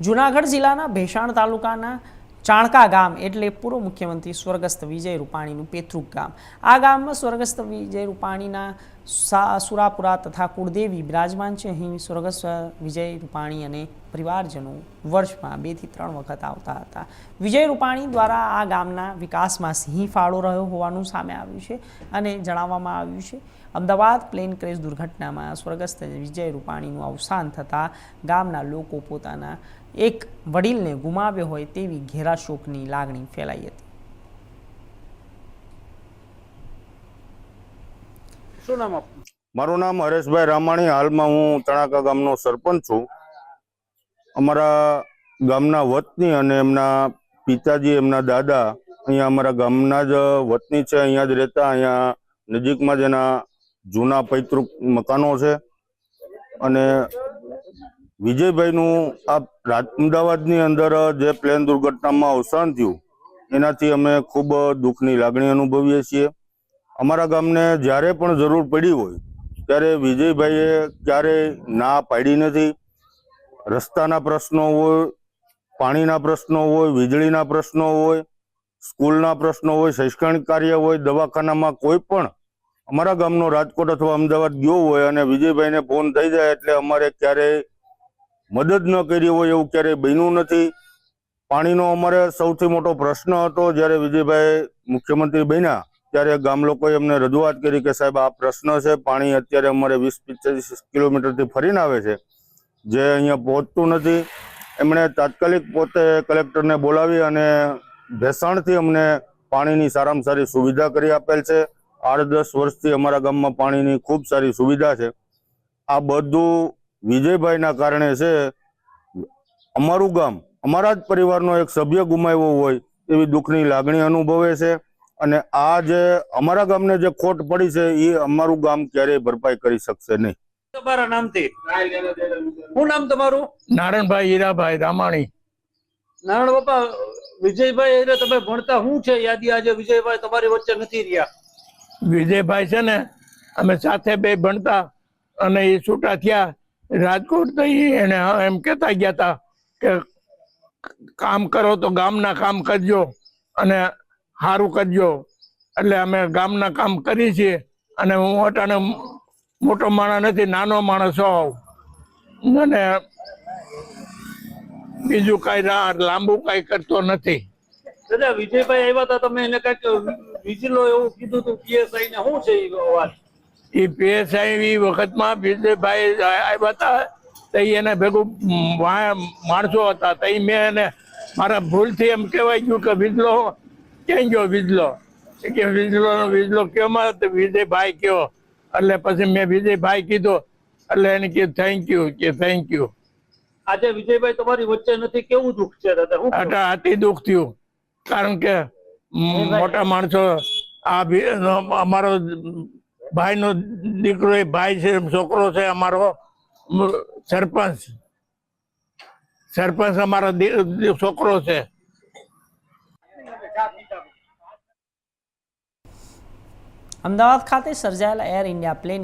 જૂનાગઢ જિલ્લાના ભેસાણ તાલુકાના ચાણકા ગામ એટલે પૂર્વ મુખ્યમંત્રી સ્વર્ગસ્થ વિજય રૂપાણીનું પેતૃક ગામ. આ ગામમાં સ્વર્ગસ્થ વિજય રૂપાણીના સુરાપુરા તથા કુળદેવી બિરાજમાન છે. અહીં સ્વર્ગસ્થ વિજય રૂપાણી અને પરિવારજનો વર્ષમાં બેથી ત્રણ વખત આવતા હતા. વિજય રૂપાણી દ્વારા આ ગામના વિકાસમાં સિંહ ફાળો રહ્યો હોવાનું સામે આવ્યું છે અને જણાવવામાં આવ્યું છે. અમદાવાદ પ્લેન ક્રેશ દુર્ઘટનામાં સ્વર્ગસ્થ વિજય રૂપાણીનું અવસાન થતાં ગામના લોકો પોતાના એક વડીલને ગુમાવ્યો હોય તેવી ઘેરા શોકની લાગણી ફેલાઈ હતી. શું નામ મારું નામ હરેશભાઈ રામાણી. હાલમાં હું તણાકા ગામનો સરપંચ છું. અમારા ગામના વતની અને એમના પિતાજી, એમના દાદા અહીંયા અમારા ગામના જ વતની છે, અહીંયા જ રહેતા, અહીંયા નજીકમાં જ એના જૂના પૈતૃક મકાનો છે. અને વિજયભાઈનું આ અમદાવાદની અંદર જે પ્લેન દુર્ઘટનામાં અવસાન થયું, એનાથી અમે ખૂબ દુઃખની લાગણી અનુભવીએ છીએ. અમારા ગામને જ્યારે પણ જરૂર પડી હોય, ત્યારે વિજયભાઈએ ક્યારેય ના પાડી નથી. રસ્તાના પ્રશ્નો હોય, પાણીના પ્રશ્નો હોય, વીજળીના પ્રશ્નો હોય, સ્કૂલના પ્રશ્નો હોય, શૈક્ષણિક કાર્ય હોય, દવાખાનામાં કોઈ પણ અમારા ગામનો રાજકોટ અથવા અમદાવાદ ગયો હોય અને વિજયભાઈને ફોન થઈ જાય એટલે અમારે ક્યારેય મદદ ન કરી હોય એવું ક્યારેય બન્યું નથી. પાણીનો અમારે સૌથી મોટો પ્રશ્ન હતો જ્યારે વિજયભાઈ મુખ્યમંત્રી બન્યા ત્યારે ગામ લોકોએ અમને રજૂઆત કરી કે સાહેબ આ પ્રશ્ન છે, પાણી અત્યારે અમારે વીસ પિસ્તાલીસ કિલોમીટરથી ફરીને આવે છે. જે અહીંયા પહોંચતું નથી, એમણે તાત્કાલિક પોતે કલેક્ટરને બોલાવી અને ભેસાણથી અમને પાણીની સારામાં સારી સુવિધા કરી આપેલ છે. આઠ દસ વર્ષથી અમારા ગામમાં પાણીની ખૂબ સારી સુવિધા છે. આ બધું વિજયભાઈના કારણે છે. અમારું ગામ, અમારા જ પરિવારનો એક સભ્ય ગુમાવ્યો હોય એવી દુઃખની લાગણી અનુભવે છે અને આ જે અમારા ગામને જે ખોટ પડી છે, એ અમારું ગામ ક્યારેય ભરપાઈ કરી શકશે નહીં. તમારા નામથી? શું નામ તમારું? નારાયણભાઈ હીરાભાઈ રામાણી. નારાયણ બાપા વિજયભાઈ એટલે તમે ભણતા શું છે? યાદી આજે વિજયભાઈ તમારી વચ્ચે નથી રહ્યા. વિજયભાઈ છે ને અમે સાથે બે ભણતા અને એ છૂટા થયા. રાજકોટ તો એને એમ કહેતા ગયા હતા કે કામ કરો તો ગામના કામ કરજો અને સારું કરજો. એટલે અમે ગામના કામ કરીએ છીએ અને હું અટાણે મોટો માણસ નથી નાનો માણસ હોઉં. અને બીજું કઈ લાંબુ કઈ કરતો નથી. દાદા વિજયભાઈ આવ્યા હતા તમે એને કંઈક વિજલો એવું કીધું હતું પીએસઆઈ ને શું છે એ વાત એ પીએસઆઈ વખતમાં વિજયભાઈ આવ્યા હતા તો એને ભેગું માણસો હતા તો મેં એને મારા ભૂલથી એમ કહેવાય ગયું કે વિજલો ક્યાં ગયો વિજલો કે વિજલો વિજલો કેમાં વિજયભાઈ કયો. એટલે પછી મેં વિજયભાઈ કીધું એટલે એને કે થેન્ક યુ કે થેન્ક યુ આજે વિજયભાઈ તમારી વચ્ચે નથી કેવું દુઃખ છે દાદા? હું એટલે અતિ દુઃખ થયું. કારણ કે મોટા માણસો આ અમારો ભાઈનો દીકરો એ ભાઈ છે છોકરો છે અમારો સરપંચ. સરપંચ અમારો છોકરો છે. અમદાવાદ ખાતે સર્જાયેલા એર ઇન્ડિયા પ્લેન